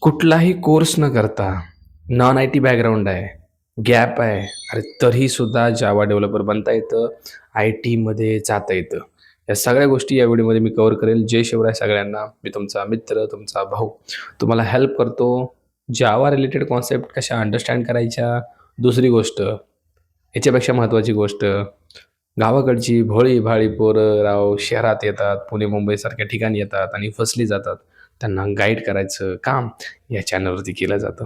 कुठलाही कोर्स न करता नॉन आय टी बॅकग्राऊंड आहे, गॅप आहे, अरे तरीसुद्धा जावा डेव्हलपर बनता येतं, आय टीमध्ये जाता येतं. या सगळ्या गोष्टी या व्हिडिओमध्ये मी कव्हर करेल. जय शिवराय सगळ्यांना. मी तुमचा मित्र, तुमचा भाऊ. तुम्हाला हेल्प करतो. जावा रिलेटेड कॉन्सेप्ट कशा अंडरस्टँड करायच्या. दुसरी गोष्ट, याच्यापेक्षा महत्त्वाची गोष्ट, गावाकडची भोळी-भाळी पोरं राव शहरात येतात, पुणे-मुंबईसारख्या ठिकाणी येतात आणि फसली जातात. त्यांना गाईड करायचं काम या चॅनलवरती केलं जातं.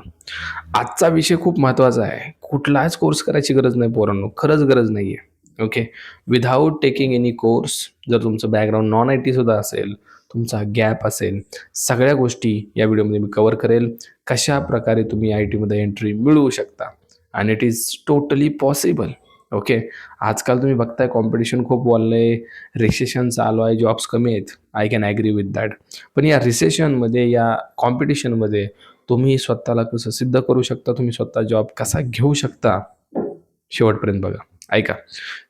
आजचा विषय खूप महत्त्वाचा आहे. कुठलाच कोर्स करायची गरज नाही पोरांनो. खरंच गरज नाही आहे. Okay. Without taking any course जर तुमचं बॅकग्राऊंड नॉन आय टीसुद्धा असेल, तुमचा गॅप असेल, सगळ्या गोष्टी या व्हिडिओमध्ये मी कव्हर करेल. कशाप्रकारे तुम्ही आय टीमध्ये एंट्री मिळवू शकता आणि it is totally possible. Okay. आजकाल तुम्ही बघताय कॉम्पिटिशन खूप वाढलं आहे रिसेशन चालू आहे, जॉब्स कमी आहेत. I can agree with that. पण या रिसेशनमध्ये, या कॉम्पिटिशनमध्ये तुम्ही स्वतःला कसं सिद्ध करू शकता, तुम्ही स्वतः जॉब कसा घेऊ शकता, शेवटपर्यंत बघा. ऐका.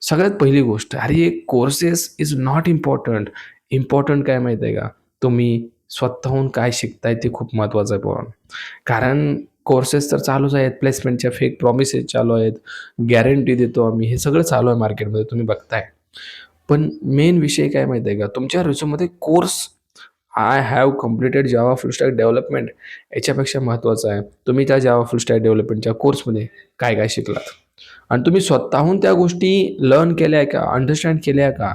सगळ्यात पहिली गोष्ट, अरे courses is not important important काय माहीत आहे का? तुम्ही स्वतःहून काय शिकताय ते खूप महत्त्वाचं आहे पण कारण कोर्सेस तर चालूच आहेत. प्लेसमेंटच्या फेक प्रॉमिसेस चालू आहेत. गॅरंटी देतो आम्ही. हे सगळं चालू आहे मार्केटमध्ये तुम्ही बघताय. पण मेन विषय काय माहिती आहे का? तुमच्या रिझ्यूममध्ये course I have completed Java full stack development याच्यापेक्षा महत्त्वाचं आहे, तुम्ही त्या जावा फुलस्टॅक डेव्हलपमेंटच्या कोर्समध्ये काय-काय शिकलात आणि तुम्ही स्वतःहून त्या गोष्टी लर्न केल्या का? अंडरस्टँड केल्या का?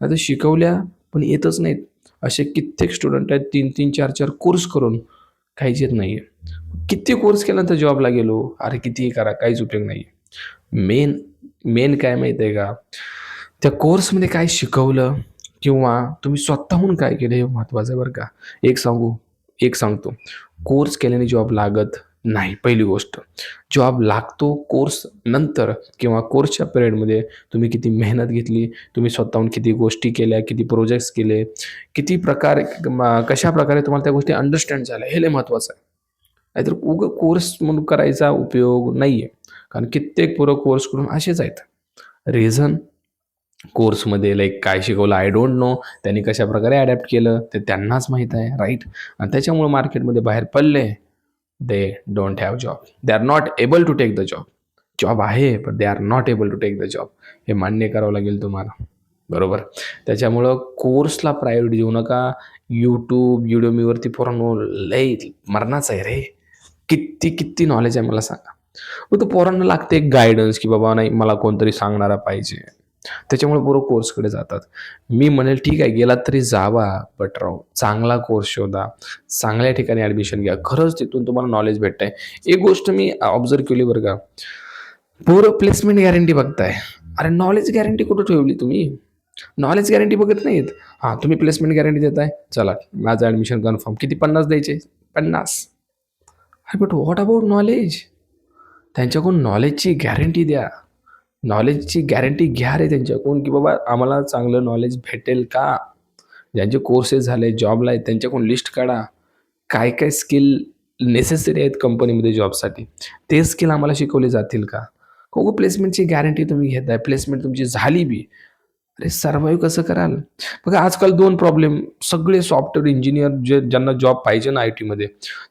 नाहीतर शिकवल्या पण येतच नाहीत. असे कित्येक स्टुडंट आहेत 3-3, 4-4 कोर्स करून काहीच येत नाही आहे किती कोर्स केल्यानंतर जॉबला गेलो. हो? अरे कितीही करा, काहीच उपयोग नाही मेन मेन काय माहीत आहे का? त्या कोर्समध्ये काय शिकवलं किंवा तुम्ही स्वतःहून काय केलं हे महत्त्वाचं आहे बरं का. एक सांगू एक सांगतो, कोर्स केल्याने जॉब लागत नाही पहिली गोष्ट. जॉब लागतो कोर्स नंतर किंवा कोर्सच्या पिरियडमध्ये तुम्ही किती मेहनत घेतली, तुम्ही स्वतःहून किती गोष्टी केल्या, किती प्रोजेक्ट्स केले, किती प्रकारे कशा प्रकारे तुम्हाला त्या गोष्टी अंडरस्टँड झाल्या, हे लय महत्त्वाचं आहे. नाहीतर उगं कोर्स म्हणून करायचा उपयोग नाही आहे कारण कित्येक पोरं कोर्स करून असेच आहेत. रिझन कोर्समध्ये लाईक काय शिकवलं आय डोंट नो. त्यांनी कशाप्रकारे अडॅप्ट केलं ते त्यांनाच माहीत आहे. राईट आणि त्याच्यामुळे मार्केटमध्ये बाहेर पडले. They don't have job. They are not able to take the job. Job आहे, पण they are not able to take the job. हे मान्य करावं लागेल तुम्हाला. बरोबर? त्याच्यामुळं कोर्सला प्रायोरिटी देऊ नका. यूट्यूब युडोमीवरती पोरांनो लय मरणाच आहे रे. किती किती नॉलेज आहे मला सांगा. मग फक्त पोरांना लागते एक गायडन्स की बाबा नाही मला कोणतरी सांगणारा पाहिजे. त्याच्यामुळे पोरं कोर्सकडे जातात. मी म्हणेल ठीक आहे गेलात तरी जावा, बट राव चांगला कोर्स शोधा. चांगल्या ठिकाणी ॲडमिशन घ्या. खरंच तिथून तुम्हाला नॉलेज भेटत आहे एक गोष्ट मी ऑब्झर्व्ह केली बरं का. पोरं प्लेसमेंट गॅरंटी बघताय. अरे नॉलेज गॅरंटी कुठं ठेवली तुम्ही? नॉलेज गॅरंटी बघत नाहीत. हां, तुम्ही प्लेसमेंट गॅरंटी देताय. चला माझं ॲडमिशन कन्फर्म. किती 50 द्यायचे? 50. अरे बट व्हॉट अबाउट नॉलेज? त्यांच्याकडून नॉलेजची गॅरंटी द्या. नॉलेजची गॅरंटी घ्या रे त्यांच्याकडून, की बाबा आम्हाला चांगलं नॉलेज भेटेल का? ज्यांचे कोर्सेस झाले, जॉबला आहेत त्यांच्याकडून लिस्ट काढा. काय-काय स्किल नेसेसरी आहेत कंपनीमध्ये जॉबसाठी. ते स्किल आम्हाला शिकवले जातील का? को प्लेसमेंटची गॅरंटी तुम्ही घेताय. प्लेसमेंट तुमची झाली बी. अरे सर्व्हाईव्ह कसं कराल? बघा आजकाल दोन प्रॉब्लेम सगळे सॉफ्टवेअर इंजिनियर जे ज्यांना जॉब पाहिजे ना आय टीमध्ये,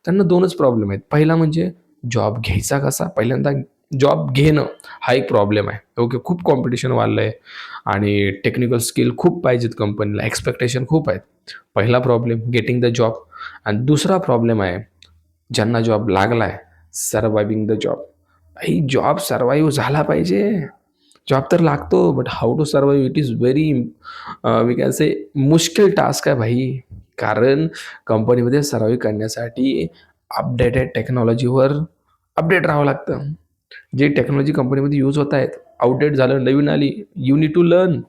त्यांना दोनच प्रॉब्लेम आहेत. पहिला म्हणजे जॉब घ्यायचा कसा? पहिल्यांदा जॉब घेणं हा एक प्रॉब्लेम आहे. ओके. खूप कॉम्पिटिशन वाढलं आहे आणि टेक्निकल स्किल खूप पाहिजेत कंपनीला. एक्स्पेक्टेशन खूप आहेत. पहिला प्रॉब्लेम गेटिंग द जॉब आणि दुसरा प्रॉब्लेम आहे ज्यांना जॉब लागला आहे सर्वायविंग द जॉब. भाई जॉब सर्वाईव्ह झाला पाहिजे. जॉब तर लागतो, but how to survive it is very we can say मुश्किल टास्क आहे भाई. कारण कंपनीमध्ये सर्व्हाईव्ह करण्यासाठी अपडेटेड टेक्नॉलॉजीवर अपडेट राहावं लागतं. जे टेक्नॉलॉजी कंपनीमध्ये यूज होत आहेत, आउटडेट झालं, नवीन आली, यू नीड टू लर्न.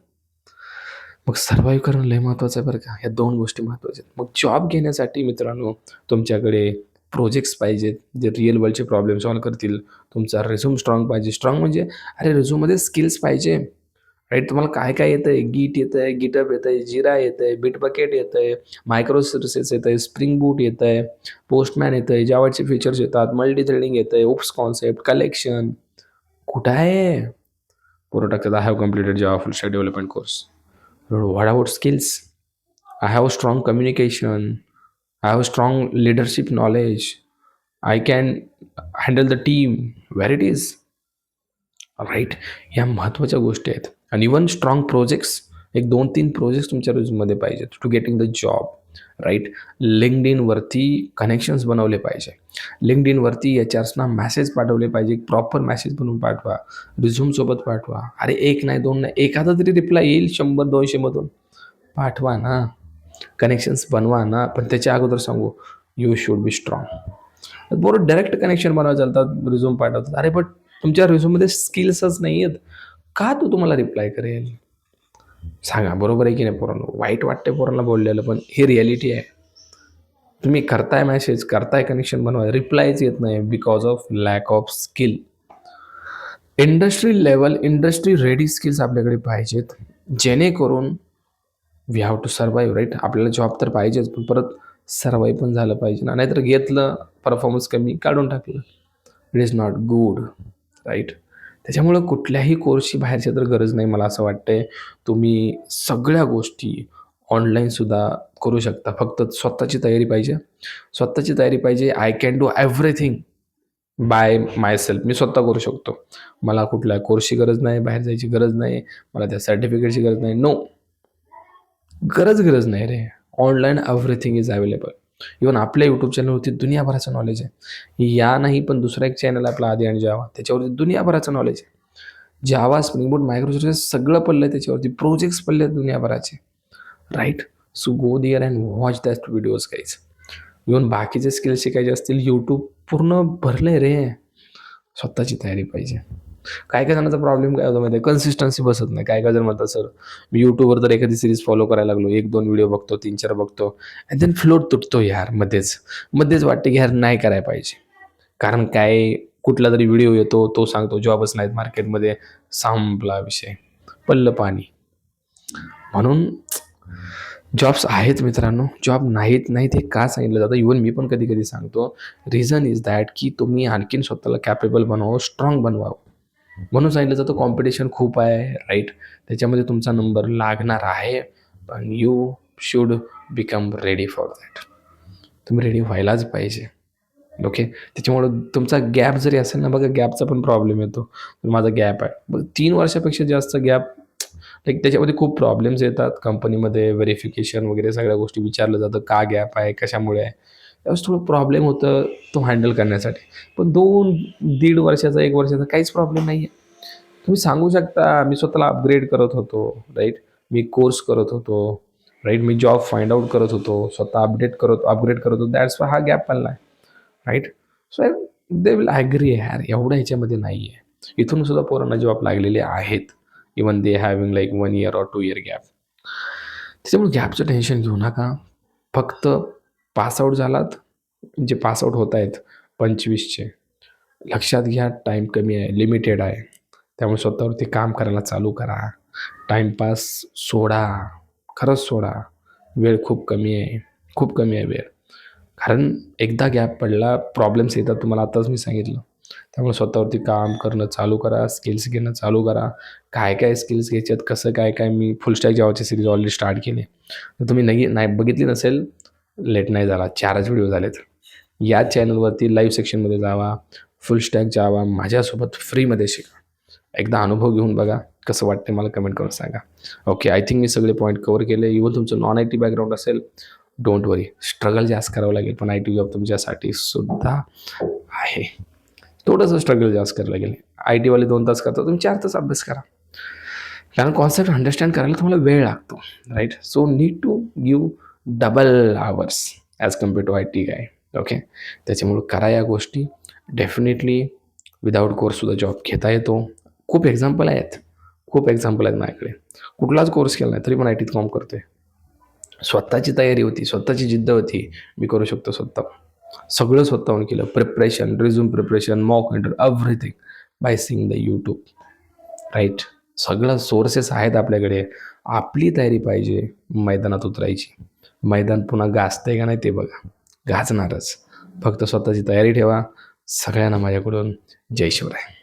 मग सर्व्हाईव्ह करणं लय महत्त्वाचं आहे बरं का. ह्या दोन गोष्टी महत्त्वाच्या आहेत. मग जॉब घेण्यासाठी मित्रांनो तुमच्याकडे प्रोजेक्ट्स पाहिजेत, जे रिअल वर्ल्डचे प्रॉब्लेम सॉल्व्ह करतील. तुमचा रिझ्यूम स्ट्राँग पाहिजे. स्ट्राँग म्हणजे अरे रिझ्यूममध्ये स्किल्स पाहिजे. राईट तुम्हाला काय-काय येतं आहे गीट येतं आहे गिटर्ब येतं आहे जिरा येतं आहे बिट बकेट येतं आहे येतंय, मायक्रो आहे स्प्रिंग बूट येतं आहे पोस्टमॅन येतं आहे जावाचे फीचर्स येतात, मल्टी थ्रेडिंग येतं आहे ओप्स कॉन्सेप्ट, कलेक्शन. कुठं आहे? पूर्ण टाकतात आय हॅव कम्प्लिटेड जेव्हा full stack development course. What about skills? I have strong communication. I have strong leadership knowledge I can handle the team where it is right ह्या महत्त्वाच्या गोष्टी आहेत. आणि इवन स्ट्रॉंग प्रोजेक्ट्स एक दोन तीन projects तुमच्या रिझ्यूममध्ये पाहिजेत to getting the job right linked इनवरती कनेक्शन्स बनवले पाहिजे. लिंकड इनवरती एच आर्सना मॅसेज पाठवले पाहिजे. एक प्रॉपर मॅसेज बनवून पाठवा. रिझ्यूमसोबत पाठवा. अरे एक नाही दोन नाही एखादा तरी रिप्लाय येईल शंभर दोनशेमधून पाठवा ना. कनेक्शन्स बनवा ना. पण त्याच्या अगोदर सांगू यू शूड बी स्ट्रॉंग बरोबर डायरेक्ट कनेक्शन बनवायला चालतात रिझ्यूम पाठवतात. अरे बट तुमच्या रिझ्यूममध्ये स्किल्सच नाही आहेत का तो तुम्हाला रिप्लाय करेल? सांगा बरोबर आहे की नाही पोरांनो? वाईट वाटते पोरांना बोललेलं पण ही रिॲलिटी आहे. तुम्ही करताय मॅसेज करताय कनेक्शन बनवाय रिप्लायच येत नाही because of lack of skill industry level industry ready skills आपल्याकडे पाहिजेत. जेणेकरून we have to survive right आपल्याला जॉब तर पाहिजेच पण परत सर्वाई पण झालं पाहिजे ना. नाहीतर घेतलं परफॉर्मन्स कमी काढून टाकलं. It is not good right त्याच्यामुळं कुठल्याही कोर्सची बाहेरची तर गरज नाही मला असं वाटतंय. तुम्ही सगळ्या गोष्टी ऑनलाईनसुद्धा करू शकता. फक्त स्वतःची तयारी पाहिजे. स्वतःची तयारी पाहिजे. I can do everything by myself मी स्वतः करू शकतो. मला कुठल्या कोर्सची गरज नाही बाहेर जायची गरज नाही मला त्या सर्टिफिकेटची गरज नाही. नो गरज गरज नाही रे. Online everything is available even आपल्या यूट्यूब चॅनलवरती दुनियाभराचं नॉलेज आहे. या नाही पण दुसरा एक चॅनल आपला आधी आणि जावा. त्याच्यावरती दुनियाभराचं नॉलेज आहे. जावा स्प्रिंग बोर्ड मायक्रोसॉफ्ट सगळं पडलं आहे त्याच्यावरती. प्रोजेक्ट्स पडले आहेत दुनियाभराचे. Right so go there and watch that videos काहीच इवन बाकीचे स्किल्स शिकायचे असतील यूट्यूब पूर्ण भरले रे. स्वतःची तयारी पाहिजे. काय काय जणांचा प्रॉब्लेम काय होतो माहिती कन्सिस्टन्सी बसत नाही. काय काय जण म्हणतात सर मी यूट्यूबवर तर एखादी सिरीज फॉलो करायला लागलो. एक दोन व्हिडिओ बघतो तीन चार बघतो. अँड देन फ्लोट तुटतो यार मध्येच. मध्येच वाटते की यार नाही करायला पाहिजे. कारण काय कुठला तरी व्हिडिओ येतो तो सांगतो जॉबच नाहीत मार्केटमध्ये संपला विषय. पल्लं पाणी. म्हणून जॉब्स आहेत मित्रांनो. जॉब नाहीत नाहीत हे का सांगितलं जातं? इवन मी पण कधी कधी सांगतो. रिझन इज दॅट की तुम्ही आणखीन स्वतःला कॅपेबल बनवावं स्ट्रॉंग बनवावं म्हणून सांगितलं जातं कॉम्पिटिशन खूप आहे राईट त्याच्यामध्ये तुमचा नंबर लागणार आहे पण you should become ready for that तुम्ही रेडी व्हायलाच पाहिजे. ओके त्याच्यामुळं तुमचा गॅप जरी असेल ना बघा गॅपचा पण प्रॉब्लेम येतो. तर माझा गॅप आहे. बघ तीन वर्षापेक्षा जास्त गॅप लाईक त्याच्यामध्ये खूप प्रॉब्लेम्स येतात. कंपनीमध्ये व्हेरिफिकेशन वगैरे सगळ्या गोष्टी विचारलं जातं का गॅप आहे? कशामुळे आहे? त्यावेळेस थोडं प्रॉब्लेम होतं तो हँडल करण्यासाठी. पण दोन दीड वर्षाचा एक वर्षाचा काहीच प्रॉब्लेम नाही आहे तुम्ही सांगू शकता मी स्वतःला अपग्रेड करत होतो राईट मी कोर्स करत होतो राईट मी जॉब फाइंड आउट करत होतो स्वतः अपडेट करत अपग्रेड करत होतो. दॅट्स हा गॅप पडला आहे right so they will agree her एवढं ह्याच्यामध्ये नाही आहे इथून सुद्धा पोरांना जॉब लागलेले आहेत. Even they having like one year or two year gap त्याच्यामुळे गॅपचं टेन्शन घेऊ नका. फक्त पासआउट झालात जे पासआउट होत आहेत पंचवीसचे. लक्षात घ्या टाईम कमी आहे लिमिटेड आहे. त्यामुळे स्वतःवरती काम करायला चालू करा. टाईमपास सोडा. खरंच सोडा. वेळ खूप कमी आहे. खूप कमी आहे वेळ. कारण एकदा गॅप पडला प्रॉब्लेम्स येतात तुम्हाला आताच मी सांगितलं. त्यामुळे स्वतःवरती काम करणं चालू करा स्किल्स घेणं चालू करा. काय काय स्किल्स घ्यायच्यात कसं काय काय मी फुल स्टॅक जावाची सिरीज ऑलरेडी स्टार्ट केली तर तुम्ही नाही नाही बघितली नसेल लेट नाही झाला चारच व्हिडिओ झालेत. या चॅनलवरती लाईव्ह सेक्शनमध्ये जावा फुल स्टॅक जावा माझ्यासोबत फ्रीमध्ये शिका. एकदा अनुभव घेऊन बघा कसं वाटते मला कमेंट करून सांगा. ओके आय थिंक मी सगळे पॉईंट कवर केले. इव्हन तुमचं नॉन आय टी बॅकग्राऊंड असेल डोंट वरी स्ट्रगल जास्त करावं लागेल पण आय टी जॉब तुमच्यासाठी सुद्धा आहे. थोडंसं स्ट्रगल जास्त करावं लागेल. आय टीवाले दोन तास करता तुम्ही चार तास अभ्यास करा. कारण कॉन्सेप्ट अंडरस्टँड करायला तुम्हाला वेळ लागतो right so need to give double hours as compare to I T काय ओके त्याच्यामुळं करा या गोष्टी. डेफिनेटली विदाऊट कोर्ससुद्धा जॉब घेता येतो. खूप एक्झाम्पल आहेत. खूप एक्झाम्पल आहेत माझ्याकडे. कुठलाच कोर्स केला नाही तरी पण आय टीत कॉम करतो आहे स्वतःची तयारी होती स्वतःची जिद्द होती. मी करू शकतो स्वतः. सगळं स्वतःहून केलं. Preparation resume preparation mock inter everything by sing the YouTube right सगळं सोर्सेस आहेत आपल्याकडे. आपली तयारी पाहिजे. मैदानात उतरायची. मैदान पुन्हा गाजतंय का नाही ते बघा. गाजणारच. फक्त स्वतःची तयारी ठेवा. सगळ्यांना माझ्याकडून जय शिवराय.